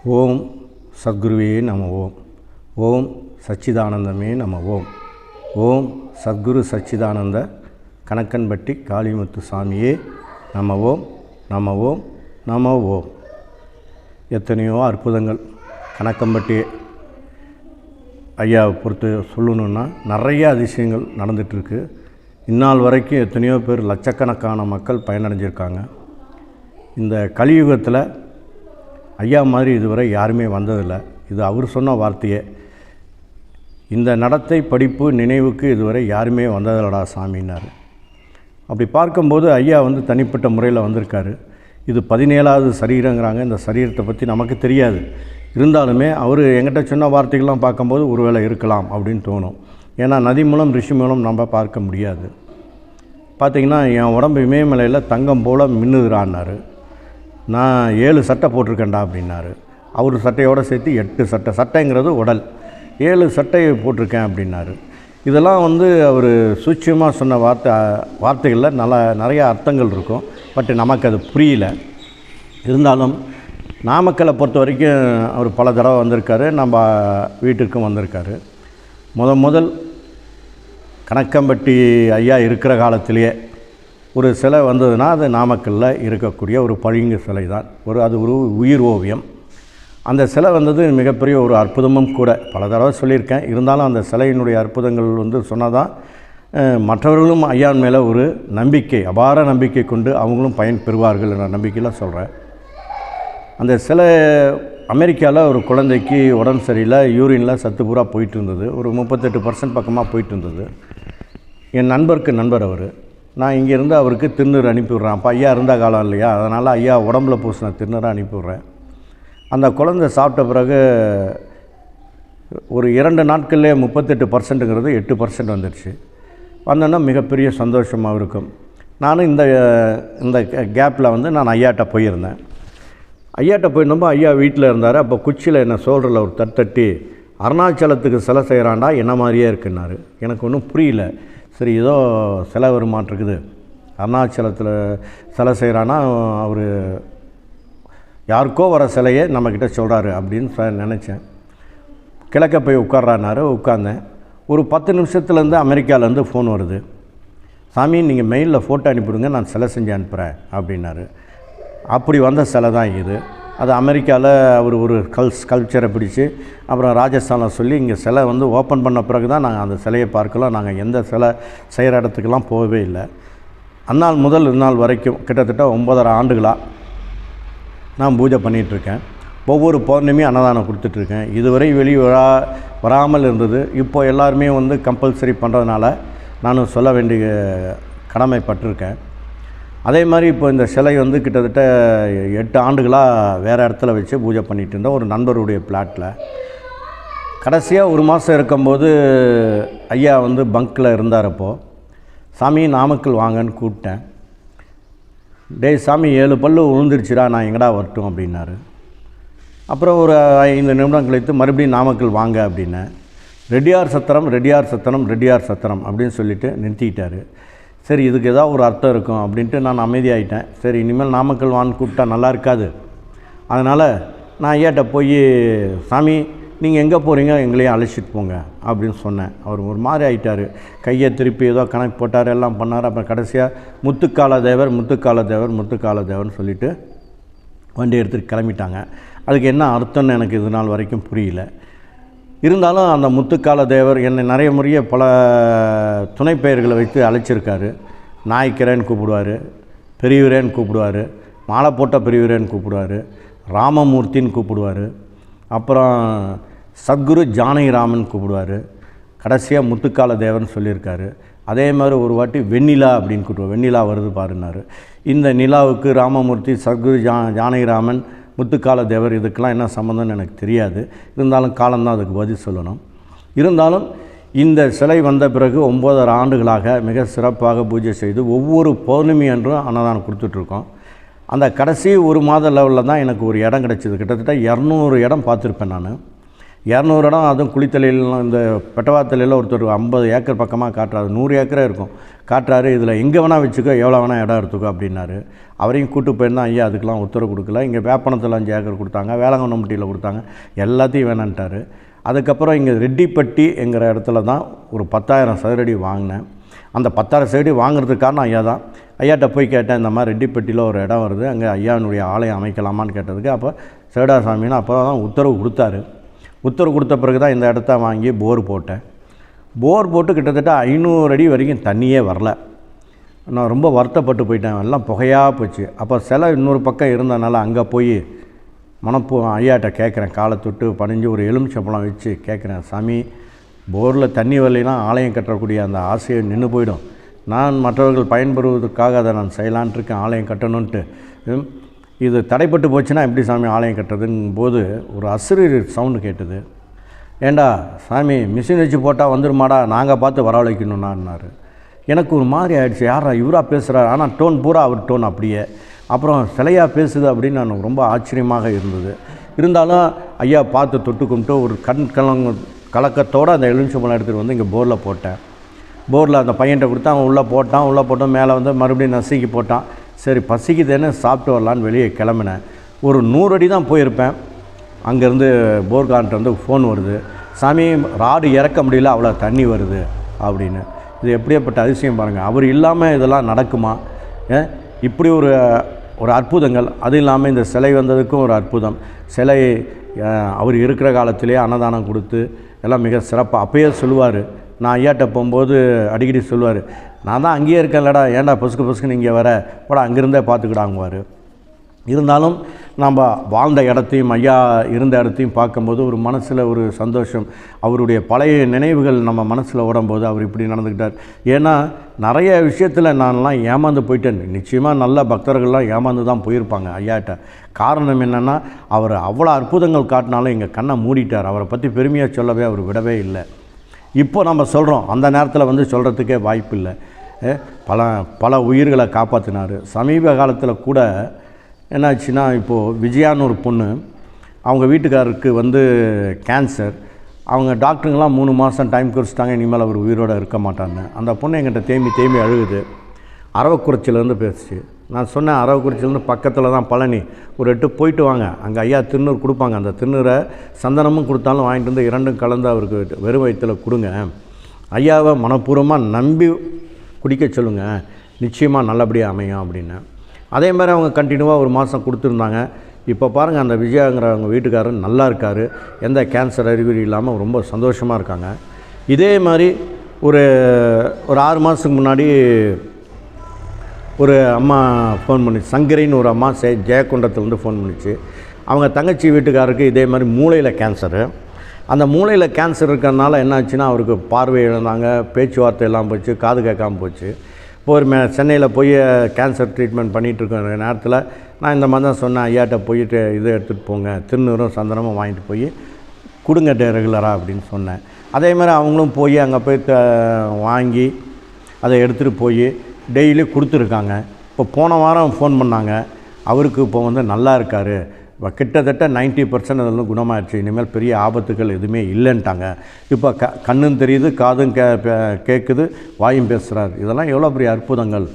ஓம் சத்குருவே நம ஓம். ஓம் சச்சிதானந்தமே நம ஓம். ஓம் சத்குரு சச்சிதானந்த கணக்கன்பட்டி காளிமுத்து சாமியே நம ஓம் நம ஓம் நம ஓம். எத்தனையோ அற்புதங்கள் கணக்கம்பட்டி ஐயாவை பொறுத்து சொல்லணுன்னா நிறைய அதிசயங்கள் நடந்துகிட்ருக்கு. இந்நாள் வரைக்கும் எத்தனையோ பேர் லட்சக்கணக்கான மக்கள் பயனடைஞ்சிருக்காங்க. இந்த கலியுகத்தில் ஐயா மாதிரி இதுவரை யாருமே வந்ததில்லை. இது அவர் சொன்ன வார்த்தையே. இந்த நடத்தை படிப்பு நினைவுக்கு இதுவரை யாருமே வந்ததில்லடா சாமின்னார். அப்படி பார்க்கும்போது ஐயா வந்து தனிப்பட்ட முறையில் வந்திருக்காரு. இது பதினேழாவது சரீரங்கிறாங்க. இந்த சரீரத்தை பற்றி நமக்கு தெரியாது. இருந்தாலுமே அவர் எங்கிட்ட சொன்ன வார்த்தைகள்லாம் பார்க்கும்போது ஒருவேளை இருக்கலாம் அப்படின்னு தோணும். ஏன்னா நதி மூலம் ரிஷி மூலம் நம்ம பார்க்க முடியாது. பார்த்திங்கன்னா என் உடம்பு இமயமலையில் தங்கம் போல் மின்னுதுறான்னாரு. நான் ஏழு சட்டை போட்டிருக்கேன்டா அப்படின்னாரு. அவர் சட்டையோடு சேர்த்து எட்டு சட்டை. சட்டைங்கிறது உடல். ஏழு சட்டையை போட்டிருக்கேன் அப்படின்னாரு. இதெல்லாம் வந்து அவர் சூட்சியமாக சொன்ன வார்த்தை வார்த்தைகளில் நல்ல நிறையா அர்த்தங்கள் இருக்கும். பட் நமக்கு அது புரியல. இருந்தாலும் நாமக்கலை பொறுத்த வரைக்கும் அவர் பல தடவை வந்திருக்காரு. நம்ம வீட்டுக்கும் வந்திருக்காரு. முத முதல் கணக்கம்பட்டி ஐயா இருக்கிற காலத்திலேயே ஒரு சிலை வந்ததுன்னா அது நாமக்கல்லில் இருக்கக்கூடிய ஒரு பளிங்கு சிலை தான் ஒரு அது ஒரு உயிர் ஓவியம். அந்த சிலை வந்தது மிகப்பெரிய ஒரு அற்புதமும் கூட. பல தடவை சொல்லியிருக்கேன். இருந்தாலும் அந்த சிலையினுடைய அற்புதங்கள் வந்து சொன்னால் தான் மற்றவர்களும் ஐயான் மேலே ஒரு நம்பிக்கை அபார நம்பிக்கை கொண்டு அவங்களும் பயன் பெறுவார்கள் என்ற நம்பிக்கையில் சொல்கிறேன் அந்த சிலை அமெரிக்காவில் ஒரு குழந்தைக்கு உடம்பு சரியில்லை யூரினில் சத்து பூரா போயிட்டு இருந்தது. ஒரு முப்பத்தெட்டு பர்சன்ட் பக்கமாக போயிட்டு இருந்தது. என் நண்பருக்கு நண்பர் அவர். நான் இங்கேருந்து அவருக்கு திருநூறு அனுப்பிவிட்றேன். அப்போ ஐயா இருந்த காலம் இல்லையா? அதனால் ஐயா உடம்புல பூசின திருநூறு அனுப்பிவிட்றேன். அந்த குழந்தை சாப்பிட்ட பிறகு ஒரு இரண்டு நாட்கள்லேயே முப்பத்தெட்டு பர்சன்ட்டுங்கிறது எட்டு பர்சன்ட் வந்துடுச்சு வந்தோன்னா மிகப்பெரிய சந்தோஷமாக இருக்கும். நானும் இந்த இந்த கேப்பில் வந்து நான் ஐயாட்ட போயிருந்தேன். ஐயாட்ட போயிருந்தப்போ ஐயா வீட்டில் இருந்தார். அப்போ குச்சியில் என்ன சோல்டரில் ஒரு தட்டட்டி அருணாச்சலத்துக்கு சிலை செய்கிறாண்டா என்ன மாதிரியே இருக்குன்னாரு. எனக்கு ஒன்றும் புரியல. சரி ஏதோ சிலை வருமாட்டிருக்குது அருணாச்சலத்தில் சிலை செய்கிறான்னா அவர் யாருக்கோ வர சிலையை நம்மக்கிட்ட சொல்கிறாரு அப்படின்னு நினச்சேன். கிழக்க போய் உட்கார்றானாரு உட்காந்தேன் ஒரு பத்து நிமிஷத்துலேருந்து அமெரிக்காவிலேருந்து ஃபோன் வருது. சாமி நீங்கள் மெயிலில் ஃபோட்டோ அனுப்பிவிடுங்க நான் சிலை செஞ்சு அனுப்புகிறேன் அப்படின்னாரு. அப்படி வந்த சிலை தான் இது. அது அமெரிக்காவில் அவர் ஒரு கல் ஸ்கல்ப்சரை பிடிச்சி அப்புறம் ராஜஸ்தானில் சொல்லி இங்கே சிலை வந்து ஓப்பன் பண்ண பிறகு தான் நாங்கள் அந்த சிலையை பார்க்கலாம். நாங்கள் எந்த சிலை செய்கிற இடத்துக்கெல்லாம் போகவே இல்லை. அந்நாள் முதல் இந்நாள் வரைக்கும் கிட்டத்தட்ட ஒன்பதரை ஆண்டுகளாக நான் பூஜை பண்ணிகிட்ருக்கேன் ஒவ்வொரு பௌர்ணமியும் அன்னதானம் கொடுத்துட்ருக்கேன் இதுவரை வெளியே வரா வராமல் இருந்தது. இப்போ எல்லாருமே வந்து கம்பல்சரி பண்ணுறதுனால நான் சொல்ல வேண்டிய கடமைப்பட்டிருக்கேன். அதே மாதிரி இப்போ இந்த சிலை வந்து கிட்டத்தட்ட எட்டு ஆண்டுகளாக வேறு இடத்துல வச்சு பூஜை பண்ணிகிட்டு இருந்தோம் ஒரு நண்பருடைய பிளாட்டில் கடைசியாக ஒரு மாதம் இருக்கும்போது ஐயா வந்து பங்க்கில் இருந்தாரப்போ சாமி நாமக்கல் வாங்கன்னு கூப்பிட்டேன். டேய் சாமி ஏழு பல்லு விழுந்துருச்சுடா நான் எங்கடா வரட்டும்? அப்படின்னாரு. அப்புறம் ஒரு ஐந்து நிமிடம் கழித்து மறுபடியும் நாமக்கல் வாங்க அப்படின்னேன். ரெட்டியார் சத்திரம் ரெட்டியார் சத்திரம் ரெட்டியார் சத்திரம் அப்படின்னு சொல்லிட்டு நிறுத்திக்கிட்டாரு சரி இதுக்கு ஏதாவது ஒரு அர்த்தம் இருக்கும் அப்படின்ட்டு நான் அமைதியாகிட்டேன் சரி இனிமேல் நாமக்கல் வான்னு கூப்பிட்டா நல்லா இருக்காது. அதனால் நான் ஐயாட்ட போய் சாமி நீங்கள் எங்கே போகிறீங்க எங்களையும் அழைச்சிட்டு போங்க அப்படின்னு சொன்னேன். அவர் ஒரு மாதிரி ஆயிட்டார். கையை திருப்பி ஏதோ கணக்கு போட்டார் எல்லாம் பண்ணார். அப்புறம் கடைசியாக முத்துக்கால தேவர் முத்துக்கால தேவர் முத்துக்கால தேவர்னு சொல்லிவிட்டு வண்டி எடுத்துகிட்டு கிளம்பிட்டாங்க. அதுக்கு என்ன அர்த்தம்னு எனக்கு இது நாள் வரைக்கும் புரியல. இருந்தாலும் அந்த முத்துக்கால தேவர் என்னை நிறைய முறைய பல துணை பெயர்களை வைத்து அழைச்சிருக்காரு. நாய்க்கிறேன்னு கூப்பிடுவார் பெரியவரேன்னு கூப்பிடுவார் மாலை போட்ட பெரியவரேன்னு கூப்பிடுவார் ராமமூர்த்தின்னு கூப்பிடுவார் அப்புறம் சத்குரு ஜானகிராமன் கூப்பிடுவார் கடைசியாக முத்துக்கால தேவன் சொல்லியிருக்காரு. அதே மாதிரி ஒரு வாட்டி வெண்ணிலா அப்படின்னு கூப்பிடுவோம் வெண்ணிலா வருது பாருன்னாரு. இந்த நிலாவுக்கு ராமமூர்த்தி சத்குரு ஜா ஜானகிராமன் முத்துக்கால தேவர் இதுக்கெல்லாம் என்ன சம்மந்தம்னு எனக்கு தெரியாது. இருந்தாலும் காலம்தான் அதுக்கு பதில் சொல்லணும். இருந்தாலும் இந்த சிலை வந்த பிறகு ஒம்பதரை ஆண்டுகளாக மிக சிறப்பாக பூஜை செய்து ஒவ்வொரு பௌர்ணமி அன்றும் அன்னதானம் கொடுத்துட்ருக்கோம். அந்த கடைசி ஒரு மாத லெவலில் தான் எனக்கு ஒரு இடம் கிடச்சிது. கிட்டத்தட்ட இரநூறு இடம் பார்த்துருப்பேன் நான். இரநூறு இடம் அதுவும் குளித்தலையில் இந்த பெட்டவாத்தலையில் ஒருத்தர் ஐம்பது ஏக்கர் பக்கமாக காட்டுறாரு. நூறு ஏக்கரே இருக்கும். காட்டுறாரு இதில் எங்கே வேணால் வச்சுக்கோ எவ்வளோ வேணால் இடம் எடுத்துக்கோ அப்படின்னாரு. அவரையும் கூட்டு போயிருந்தா ஐயா அதுக்கெலாம் உத்தரவு கொடுக்கல. இங்கே வேப்பனத்தில் அஞ்சு ஏக்கர் கொடுத்தாங்க வேளாங்கண்ணம்பட்டியில் கொடுத்தாங்க எல்லாத்தையும் வேணான்ட்டாரு. அதுக்கப்புறம் இங்கே ரெட்டிப்பட்டி என்கிற இடத்துல தான் ஒரு பத்தாயிரம் சதுரடி வாங்கினேன். அந்த பத்தாயிரம் சதுரடி வாங்குறதுக்கு காரணம் ஐயா தான். ஐயாட்ட போய் கேட்டேன் இந்த மாதிரி ரெட்டிப்பட்டியில் ஒரு இடம் வருது அங்கே ஐயானுடைய ஆலயம் அமைக்கலாமான்னு கேட்டதுக்கு அப்போ சேடாசாமின்னு அப்போ தான் உத்தரவு கொடுத்தாரு. உத்தரவு கொடுத்த பிறகு தான் இந்த இடத்த வாங்கி போர் போட்டேன். போர் போட்டு கிட்டத்தட்ட ஐநூறு அடி வரைக்கும் தண்ணியே வரல. நான் ரொம்ப வருத்தப்பட்டு போயிட்டேன். எல்லாம் புகையாக போச்சு. அப்போ சிலை இன்னொரு பக்கம் இருந்தனால அங்கே போய் மனப்பூ ஐயாட்ட கேட்குறேன் காலை தொட்டு பணிஞ்சு ஒரு எலுமிச்சம்பழம் வச்சு கேட்குறேன் சாமி போரில் தண்ணி வரலைன்னா ஆலயம் கட்டக்கூடிய அந்த ஆசையை நின்று போயிடும். நான் மற்றவர்கள் பயன்பெறுவதற்காக அதை நான் செய்யலான்ட்டு இருக்கேன். ஆலயம் கட்டணுன்ட்டு இது தடைப்பட்டு போச்சுன்னா எப்படி சாமி ஆலயம் கட்டுறதுங்கும் போது ஒரு அசுரீர் சவுண்டு கேட்டது. ஏண்டா சாமி மிஷின் வச்சு போட்டால் வந்துருமாடா நாங்கள் பார்த்து வரவழைக்கணும்னாரு எனக்கு ஒரு மாதிரி ஆகிடுச்சு யாரா இவராக பேசுகிறார் ஆனால் டோன் பூரா அவர் டோன் அப்படியே. அப்புறம் சிலையாக பேசுது அப்படின்னு நான் ரொம்ப ஆச்சரியமாக இருந்தது. இருந்தாலும் ஐயா பார்த்து தொட்டு கும்பிட்டு ஒரு கண் கலங்க கலக்கத்தோடு அந்த எலுமிச்சம்பழம் எடுத்துகிட்டு வந்து இங்கே போரில் போட்டேன். போரில் அந்த பையன்கிட்ட கொடுத்து அவன் உள்ளே போட்டான். உள்ளே போட்டோம் மேலே வந்து மறுபடியும் நசுக்கி போட்டான். சரி பசிக்குதுன்னு சாப்பிட்டு வரலான்னு வெளியே கிளம்பினேன். ஒரு நூறு அடி தான் போயிருப்பேன். அங்கேருந்து போர்கான்ட்டு வந்து ஃபோன் வருது. சாமி ராடு இறக்க முடியல அவ்வளோ தண்ணி வருது அப்படின்னு. இது எப்படியாப்பட்ட அதிசயம் பாருங்கள் அவர் இல்லாமல் இதெல்லாம் நடக்குமா? இப்படி ஒரு ஒரு அற்புதங்கள். அது இல்லாமல் இந்த சிலை வந்ததுக்கும் ஒரு அற்புதம். சிலை அவர் இருக்கிற காலத்திலே அன்னதானம் கொடுத்து எல்லாம் மிக சிறப்பாக அப்பயே சொல்லுவார். நான் ஐயாட்ட போகும்போது அடிக்கடி சொல்லுவார். நான் தான் அங்கேயே இருக்கேன்லடா ஏன்டா பொசுக்கு பொசுக்குன்னு இங்கே வர? போட அங்கேருந்தே பார்த்துக்கிடாங்குவார். இருந்தாலும் நம்ம வாழ்ந்த இடத்தையும் ஐயா இருந்த இடத்தையும் பார்க்கும்போது ஒரு மனசில் ஒரு சந்தோஷம். அவருடைய பழைய நினைவுகள் நம்ம மனசில் ஓடும்போது அவர் இப்படி நடந்துக்கிட்டார். ஏன்னா நிறைய விஷயத்தில் நான்லாம் ஏமாந்து போயிட்டேன். நிச்சயமாக நல்ல பக்தர்கள்லாம் ஏமாந்து தான் போயிருப்பாங்க ஐயாட்ட. காரணம் என்னென்னா அவர் அவ்வளோ அற்புதங்கள் காட்டினாலும் எங்கள் கண்ணை மூடிட்டார். அவரை பற்றி பெருமையாக சொல்லவே அவர் விடவே இல்லை. இப்போ நம்ம சொல்கிறோம் அந்த நேரத்தில் வந்து சொல்கிறதுக்கே வாய்ப்பு இல்லை. பல பல உயிர்களை காப்பாற்றினார் சமீப காலத்தில் கூட என்னாச்சுன்னா இப்போது விஜயான்னு ஒரு பொண்ணு அவங்க வீட்டுக்காரருக்கு வந்து கேன்சர் அவங்க டாக்டருங்கெல்லாம் மூணு மாதம் டைம் குறிச்சிட்டாங்க இனிமேல் அவர் உயிரோடு இருக்க மாட்டாங்க. அந்த பொண்ணு என்கிட்ட தேம்பி தேம்பி அழுகுது. அரவக்குறிச்சிலேருந்து பேசுச்சு. நான் சொன்னேன் அரவக்குறிச்சிலேருந்து பக்கத்தில் தான் பழனி. ஒரு எட்டு போயிட்டு வாங்க. அங்கே ஐயா திருநூறு கொடுப்பாங்க. அந்த திருநூரை சந்தனமும் கொடுத்தாலும் வாங்கிட்டு வந்து இரண்டும் கலந்து அவருக்கு வெறும் வயிற்றில் கொடுங்க. ஐயாவை மனப்பூர்வமாக நம்பி குடிக்க சொல்லுங்கள் நிச்சயமாக நல்லபடியாக அமையும் அப்படின்னு. அதே மாதிரி அவங்க கண்டினியூவாக ஒரு மாதம் கொடுத்துருந்தாங்க. இப்போ பாருங்கள் அந்த விஜயாங்கிற அவங்க வீட்டுக்காரர் நல்லா இருக்கார். எந்த கேன்சர் அறிகுறி இல்லாமல் ரொம்ப சந்தோஷமாக இருக்காங்க. இதே மாதிரி ஒரு ஒரு ஆறு மாதத்துக்கு முன்னாடி ஒரு அம்மா ஃபோன் பண்ணிச்சு சங்கரின்னு ஒரு அம்மா சே ஜெயக்குண்டத்துலேருந்து ஃபோன் பண்ணிச்சு. அவங்க தங்கச்சி வீட்டுக்காரருக்கு இதே மாதிரி மூளையில் கேன்சரு அந்த மூளையில் கேன்சர் இருக்கிறதுனால என்னாச்சுன்னா அவருக்கு பார்வை இழந்தாங்க பேச்சுவார்த்தை எல்லாம் போச்சு காது கேட்காம போச்சு. இப்போ ஒரு மே சென்னையில் போய் கேன்சர் ட்ரீட்மெண்ட் பண்ணிகிட்டு இருக்கிற நேரத்தில் நான் இந்த மாதிரி தான் சொன்னேன். ஐயாட்ட போயிட்டு இது எடுத்துகிட்டு போங்க. திருநூறும் சந்தனமும் வாங்கிட்டு போய் கொடுங்க ரெகுலராக அப்படின்னு சொன்னேன். அதே மாதிரி அவங்களும் போய் அங்கே போய் வாங்கி அதை எடுத்துகிட்டு போய் டெய்லி கொடுத்துருக்காங்க. இப்போ போன வாரம் ஃபோன் பண்ணாங்க. அவருக்கு இப்போ வந்து நல்லா இருக்கார். கிட்டத்தட்ட 90% பர்சன்ட் அதில் குணமாயிடுச்சு இனிமேல் பெரிய ஆபத்துகள் எதுவுமே இல்லைன்ட்டாங்க. இப்போ க கண்ணும் தெரியுது காதும் கே கேட்குது வாயும் பேசுகிறார் இதெல்லாம் எவ்வளோ பெரிய அற்புதங்கள்.